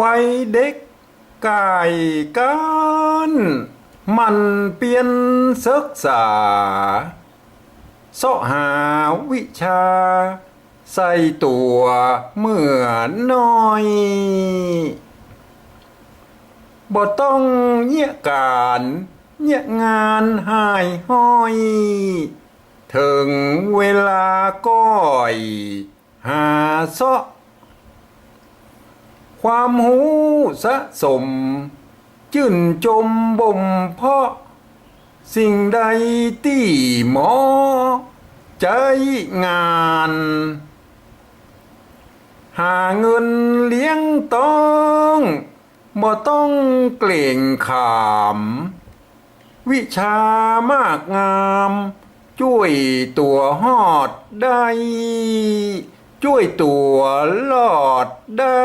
วัยเด็กกายกันมันเปลี่ยนศึกษาเสาะหาวิชา ใส่ตัวเมื่อน้อยบ่ต้องเยี่ยการเยี่ยงานหายห้อย ถึงเวลาก้อย หาเสาะ ความหูสะสม จื่นจมบ่มเพาะ สิ่งใดที่หมอ ใจงาน หาเงินเลี้ยงต้องบ่ต้องเกรงขาม วิชามากงาม ช่วยตัวหอดได้ ช่วยตัวรอด ได้